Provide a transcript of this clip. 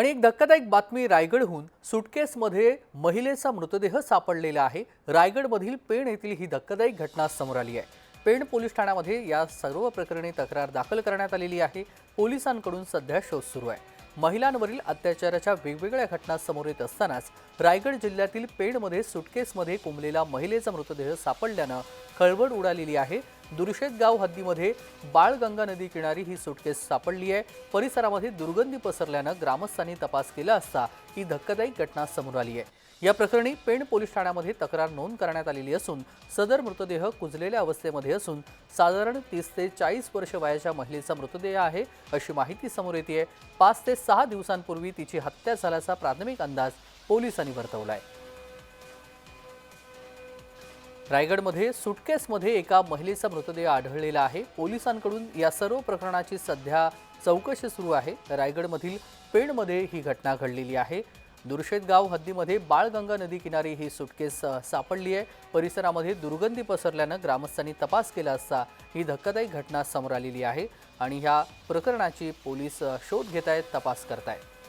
आणि एक धक्कादायक बातमी रायगडहून सुटकेसमध्ये महिलेचा मृतदेह सापडलेला आहे. रायगडमधील पेण येथील ही धक्कादायक घटना समोर आली आहे. पेण पोलीस ठाण्यामध्ये या सर्व प्रकरणी तक्रार दाखल करण्यात आलेली आहे. पोलिसांकडून सध्या शोध सुरू आहे. महिलांवरील अत्याचाराच्या वेगवेगळ्या घटना समोर येत असतानाच रायगड जिल्ह्यातील पेणमध्ये सुटकेसमध्ये कोंबलेला महिलेचा मृतदेह सापडल्यानं खळबळ उडालेली आहे. दुर्शेत गाव हद्दीमध्ये बाळगंगा नदी किनारी ही सुटकेस सापडली आहे. परिसरामध्ये दुर्गंधी पसरल्यानं ग्रामस्थांनी तपास केला असता ही धक्कादायक घटना समोर आली आहे. या प्रकरणी पेण पोलीस ठाण्यामध्ये तक्रार नोंद करण्यात आलेली असून सदर मृतदेह कुजलेल्या अवस्थेमध्ये असून साधारण तीस ते चाळीस वर्ष वयाच्या महिलेचा मृतदेह आहे अशी माहिती समोर येते आहे पाच ते सहा दिवसांपूर्वी तिची हत्या झाल्याचा प्राथमिक अंदाज पोलिसांनी वर्तवला आहे रायगडमध्ये सुटकेसमध्ये एका महिलेचा मृतदेह आढळलेला आहे. पोलिसांकडून या सर्व प्रकरणाची सध्या चौकशी सुरू आहे. रायगडमधील पेणमध्ये ही घटना घडलेली आहे. दुर्शेतगाव हद्दीमध्ये बाळगंगा नदी किनारी ही सुटकेस सापडली आहे. परिसरामध्ये दुर्गंधी पसरल्यानं ग्रामस्थांनी तपास केला असता ही धक्कादायक घटना समोर आलेली आहे आणि ह्या प्रकरणाची पोलीस शोध घेत आहेत तपास करतायत.